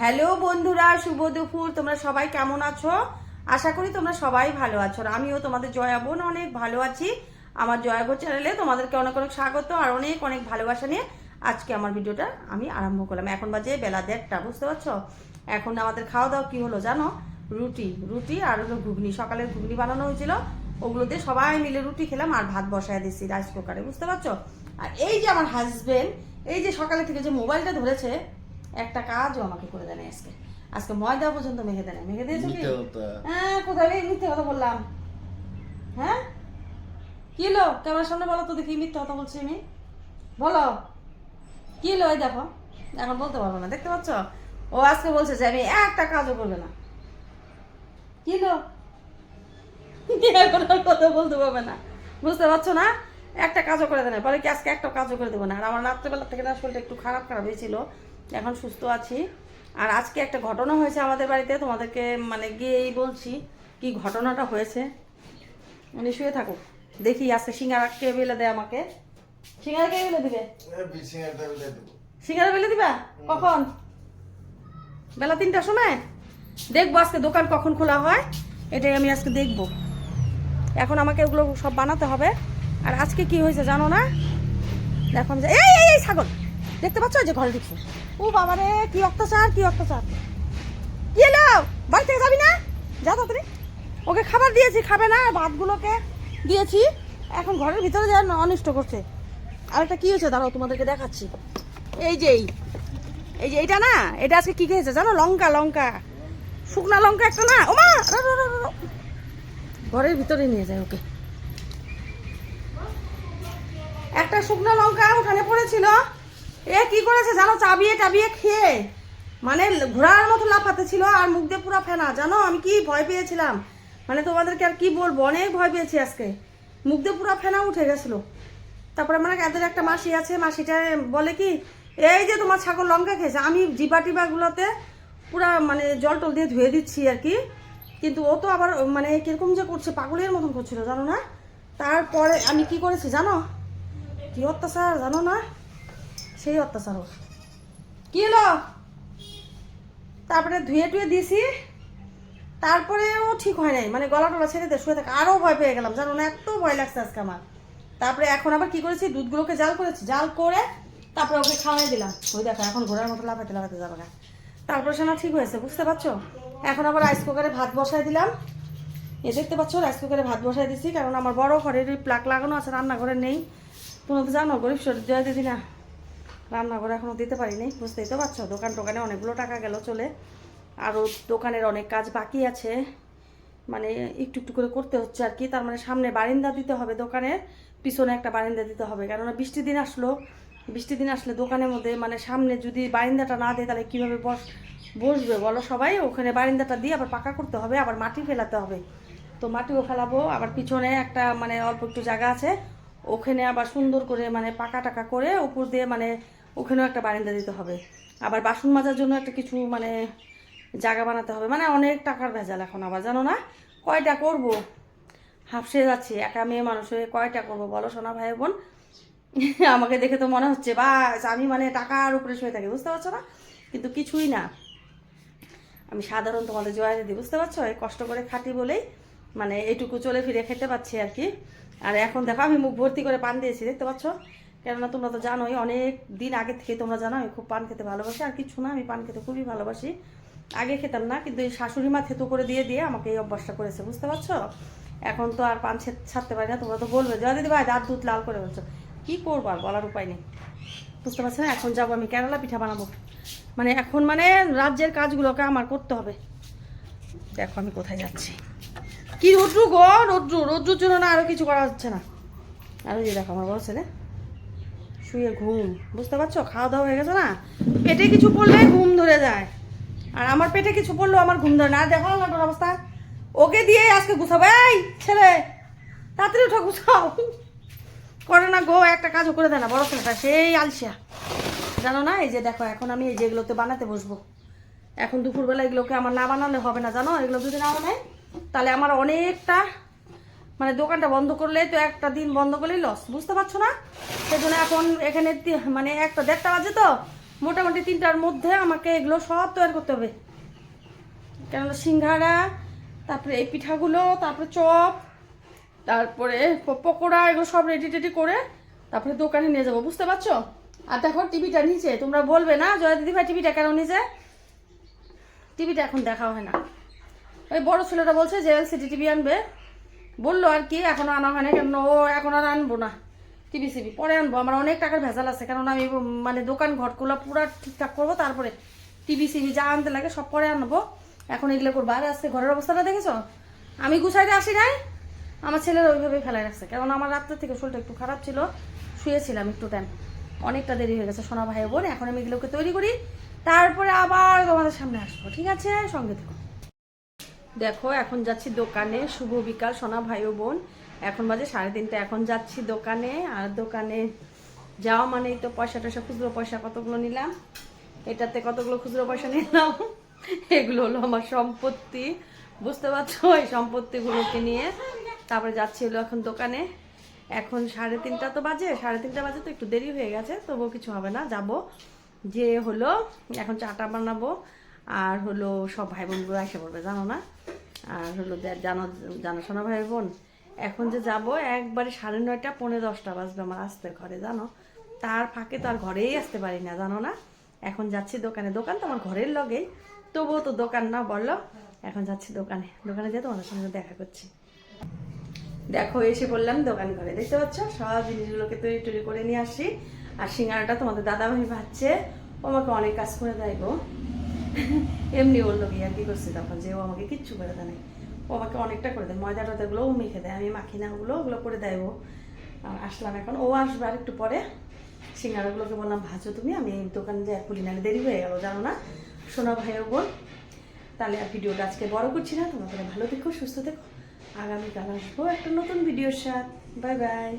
Hello বন্ধুরা, শুভ দুপুর। তোমরা সবাই কেমন আছো? আশা করি তোমরা সবাই ভালো আছো আর আমিও তোমাদের জয়া বোন অনেক ভালো আছি। আমার জয়া বোন চ্যানেলে তোমাদেরকে অনেক অনেক স্বাগত আর অনেক অনেক ভালোবাসা নিয়ে আজকে আমার ভিডিওটা আমি আরম্ভ করলাম। এখন বাজে বেলা দেড়টা, বুঝতে পারছ? এখন আমাদের খাওয়া দাওয়া কি হলো জানো? রুটি রুটি আর হলো ঘুগনি। সকালের ঘুগনি বানানো হয়েছিল। ওগুলো দিয়ে সবাই মিলে রুটি খেলাম আর ভাত বসায় দিচ্ছি রাইস কুকারে বুঝতে পারছ? আর এই যে আমার হাজবেন্ড এই যে সকালে থেকে যে মোবাইলটা ধরেছে একটা কাজও আমাকে করে দেয় আজকে। আজকে ময়দা পর্যন্ত মেখে দেয় মেখে দিয়েছ কি? হ্যাঁ কোথায় মিথ্যে কথা বললাম। হ্যাঁ? কি লো ক্যামেরার সামনে বলো তো দেখি মিথ্যে কথা বলছি আমি। বলো। কি লো এই দেখো এখন বলতে পারব না। দেখতে পাচ্ছ? ও আজকে বলছে যে আমি একটা কাজও করবে না। কি লো এখন কথা বলতে পারবে না। বুঝতে পারছ না? একটা কাজও করে দেয় না পরে কি আজকে একটা কাজও করে দেবো না? আর আমার রাত্রেবেলা থেকে না শরীরটা একটু খারাপ খারাপ হয়েছিল এখন সুস্থ আছি। আর আজকে একটা ঘটনা হয়েছে আমাদের বাড়িতে তোমাদেরকে মানে গিয়েই বলছি কি ঘটনাটা হয়েছে। মানে শুয়ে থাকুক। দেখি আজকে সিঙ্গারা কে বেলে দেয় আমাকে? সিঙ্গারা কে বেলে দিবে? সিঙ্গারা বেলে দিবা। কখন? বেলা তিনটার সময়? দেখব আজকে দোকান কখন খোলা হয় এটাই আমি আজকে দেখব। এখন আমাকে ওগুলো সব বানাতে হবে। আর আজকে কি হয়েছে জানো না? দেখো আমি এই এই ছাগল! দেখতে পাচ্ছ যে ঘরে ঢুকছে? ও বাবা রে কি অত্যাচার কি অত্যাচার। কি এলো? বাড়ি থেকে যাবি না? যা তাড়াতাড়ি। ওকে খাবার দিয়েছি খাবে না ভাতগুলোকে দিয়েছি। এখন ঘরের ভিতরে যা অনিষ্ট করছে। আর আরেকটা কি হয়েছে? দাঁড়াও তোমাদেরকে দেখাচ্ছি। এই যে এই। যে এটা না? এটা আজকে কি খেয়েছে জানো? লঙ্কা লঙ্কা। শুকনা লঙ্কা একটা না? ওমা! রো, রো। ঘরের ভিতরে নিয়ে যায় ওকে। একটা শুকনো লঙ্কা ওখানে পড়েছিল। এ কি করেছে জানো? চাবিয়ে টাবিয়ে খেয়ে। মানে ঘোড়ার মতো লাফাতে ছিল আর মুখ দিয়ে পুরো ফেনা। জানো? আমি কি ভয় পেয়েছিলাম? মানে তোমাদেরকে আর কি বলব? অনেক ভয় পেয়েছি আজকে। মুখ দিয়ে পুরো ফেনা উঠে গেছিল। তারপরে মানে এদের একটা মাসি আছে, মাসিটা বলে কি, এই যে তোমার ছাগল লঙ্কা খেয়েছে, আমি জিবা টিবাগুলোতে পুরা মানে জল টল দিয়ে ধুয়ে দিচ্ছি আর কি। কিন্তু ও তো আবার মানে কীরকম যে করছে, পাগলের মতন করছিল, জানো না? তারপরে আমি কি করেছি জানো? কি অত্যাচার, জানো না? সেই অত্যাচার ওর। কি হলো? তারপরে ধুয়ে টুয়ে দিয়েছি। তারপরেও ঠিক হয় নাই। মানে গলা টলা ছেড়ে দিয়ে শুয়ে থাকে। আরও ভয় পেয়ে গেলাম। জানো না, এত ভয় লাগছে আজকে আমার। তারপরে এখন আবার কি করেছি? দুধগুলোকে জাল করেছি। জাল করে তারপরে ওকে খাওয়াই দিলাম। ওই দেখো, এখন ঘোড়ার মতো লাফাতে লাফাতে যাবে না। তারপরে সেনা, ঠিক হয়েছে। বুঝতে পারছ? এখন আবার রাইস কুকারে ভাত বসাই দিলাম। এ দেখতে পাচ্ছ? রাইস কুকারে ভাত বসাই দিছি। কারণ আমার বড় ঘরের প্লাক লাগানো আছে, রান্নাঘরে নেই। তোমরা তো জানো, গরিব শরীর জয় দিদি না। রান্নাঘরে এখনও দিতে পারিনি, বুঝতেই তো পারছ, দোকান টোকানে অনেকগুলো টাকা গেল চলে। আরও দোকানের অনেক কাজ বাকি আছে মানে একটু একটু করে করতে হচ্ছে আর কি, তার মানে সামনে বারিন্দা দিতে হবে দোকানের পিছনে একটা বারিন্দা দিতে হবে। কেননা বৃষ্টির দিন আসলো বৃষ্টির দিন আসলে দোকানের মধ্যে মানে সামনে যদি বারিন্দাটা না দেয় তাহলে কীভাবে বস, বসবে বলো সবাই? ওখানে বারিন্দাটা দিয়ে আবার পাকা করতে হবে, আবার মাটি ফেলাতে হবে। তো মাটিও ফেলাবো, আবার পিছনে একটা মানে অল্প একটু জায়গা আছে, ওখানে আবার সুন্দর করে মানে পাকা টাকা করে উপর দিয়ে মানে ওখানেও একটা বারিন্দা দিতে হবে। আবার বাসন মাজার জন্য একটা কিছু মানে জায়গা বানাতে হবে। মানে অনেক টাকার ভেজাল এখন আবার, জানো না? কয়টা করব? হাফসে যাচ্ছি, একা মেয়ে মানুষ হয়ে কয়টা করব বলো সোনা ভাই বোন? আমাকে দেখে তো মনে হচ্ছে, বাস, আমি মানে টাকার উপরে শুয়ে থাকি, বুঝতে পারছ না? কিন্তু কিছুই না। আমি সাধারণ তোমাদের জয় দিদি বুঝতে পারছ? এই কষ্ট করে খাটি বলেই মানে এইটুকু চলে ফিরে খেতে পাচ্ছি আর কি। আর এখন দেখো আমি মুখ ভর্তি করে পান দিয়েছি, দেখতে পাচ্ছ? কেননা তোমরা তো জানোই, অনেক দিন আগে থেকে তোমরা জানো, আমি খুব পান খেতে ভালোবাসি, আর কিছু না, আমি পান খেতে খুবই ভালোবাসি। আগে খেতাম না, কিন্তু এই শাশুড়ি মা থেতু করে দিয়ে দিয়ে আমাকে এই অভ্যাসটা করেছে, বুঝতে পারছ? এখন তো আর পান ছাড়তে পারি না, তোমরা তো বলবে যা দিদি ভাই, দাঁত দুধ লাল করে বলছো কী করব আর বলার উপায় নেই। বুঝতে পারছ না? এখন যাব আমি কেরালা পিঠা বানাবো। মানে এখন মানে রাজ্যের কাজগুলোকে আমার করতে হবে। দেখো আমি কোথায় যাচ্ছি। কি রোদ্রু গো, রোদ্রু, রোদ্রুর জন্য না আরও কিছু করা হচ্ছে না। আর ওই দেখো আমার বড় ছেলে। শুয়ে ঘুম। বুঝতে পারছ? খাওয়া দাওয়া হয়ে গেছে না? পেটে কিছু পড়লে ঘুম ধরে যায়। আর আমার পেটে কিছু পড়লেও আমার ঘুম ধরে না। দেখো না তোর অবস্থা। ওকে দিয়ে আজকে গুছাবো। এই ছেলে, তাড়াতাড়ি উঠো, গুছাও। করে না গো, একটা কাজও করে দেয় না, বড় ছেলেটা, সেই আলসিয়া। জানো না, এই যে দেখো, এখন আমি এই যেগুলোতে বানাতে বসবো। এখন দুপুরবেলা এগুলোকে আমার না বানালে হবে না, জানো? এগুলো যদি না বানাই, তাহলে আমার অনেকটা মানে দোকানটা বন্ধ করলে তো একটা দিন বন্ধ করলেই লস বুঝতে পারছ না? সেই জন্য এখন এখানে মানে একটা দেড়টা বাজে তো, মোটামুটি তিনটার মধ্যে আমাকে এগুলো সব তৈরি করতে হবে। কেননা সিঙ্গারা, তারপরে এই পিঠাগুলো, তারপরে চপ, তারপরে পকোড়া, এগুলো সব রেডি টেডি করে তারপরে দোকানে নিয়ে যাব, বুঝতে পারছ? আর দেখো টিভিটা নিচে, তোমরা বলবে না, জয়া দিদি ভাই টিভিটা কেন নিচে? টিভিটা এখন দেখা হয় না। ওই বড় ছেলেটা বলছে যে এলসিডি টিভি আনবে। বলল আর কি, এখনও আনা হয় না কেন ও এখন আর আনব না। টিভি, সিভি, পরে আনব। আমার অনেক টাকার ভেজাল আছে, কেননা আমি মানে দোকান ঘরগুলো পুরা ঠিকঠাক করব, তারপরে টিভি, সিভি যা আনতে লাগে সব পরে আনব। এখন এগুলো করব। আর, আজকে ঘরের অবস্থাটা দেখেছ? আমি গুছাইতে আসি নাই। আমার ছেলের ওইভাবেই ফেলাই রাখছে। কারণ আমার রাত্রের থেকে শরীরটা একটু খারাপ ছিল, শুয়েছিলাম একটু টাইম অনেকটা দেরি হয়ে গেছে, সোনা ভাই বোন। এখন আমি এগুলোকে তৈরি করি, তারপরে আবার তোমাদের সামনে আসব। ঠিক আছে? সঙ্গে থেকো। দেখো, এখন যাচ্ছি দোকানে। শুভ বিকাল, সোনা ভাই বোন। এখন বাজে সাড়ে তিনটা, এখন যাচ্ছি দোকানে। আর দোকানে যাওয়া মানেই তো পয়সা টয়সা, খুচরো পয়সা কতগুলো নিলাম? এটাতে কতগুলো খুচরো পয়সা নিলাম? এগুলো হলো আমার সম্পত্তি। বুঝতে পারছ? এই সম্পত্তিগুলোকে নিয়ে। তারপরে যাচ্ছি হলো এখন দোকানে। এখন সাড়ে তিনটা তো বাজে। সাড়ে তিনটা বাজে তো একটু দেরি হয়ে গেছে, তবুও কিছু হবে না, যাব। যে হলো, এখন চাটা বানাবো। আর হলো সব ভাই বোনগুলো এসে পড়বে, জানো না? আর হলো জানো জানাশোনা ভাই বোন, এখন যে যাব, একবারে সাড়ে নয়টা, পৌনে দশটা বাজবে আমার আসতে ঘরে, জানো? তার ফাঁকে তো আর ঘরেই আসতে পারি না, জানো না? এখন যাচ্ছি দোকানে, দোকান তো আমার ঘরের লগেই। তবুও তো দোকান না বলল এখন যাচ্ছি দোকানে। দোকানে যেয়ে তোমাদের সঙ্গে দেখা করছি। দেখো, এসে বললাম দোকান ঘরে, দেখতে পাচ্ছ? সব জিনিসগুলোকে তৈরি টৈরি করে নিয়ে আসি। আর সিঙ্গারাটা তোমাদের দাদা ভাই ভাবছে ও আমাকে অনেক কাজ করে দেয় গো। এমনি ওর লোক আর কি করছে তখন? যে ও আমাকে কিচ্ছু করে দেয়। ও আমাকে অনেকটা করে দেয়। ময়দা ও মেখে দেয়, আমি মাখি না ওগুলো ওগুলো করে দেয় ও। আসলাম এখন। ও আসবে আর একটু পরে। সিঙ্গারাগুলোকে বললাম, ভাজো তুমি, আমি দোকানে যাই খুলি না দেরি হয়ে গেল, জানো না? সোনা ভাই ও বোন তাহলে আর ভিডিওটা আজকে বড় করছি না। তোমরা ভালো থেকো, সুস্থ থেকো। আগামীকাল আসব একটা নতুন ভিডিওর সাথে। Bye bye.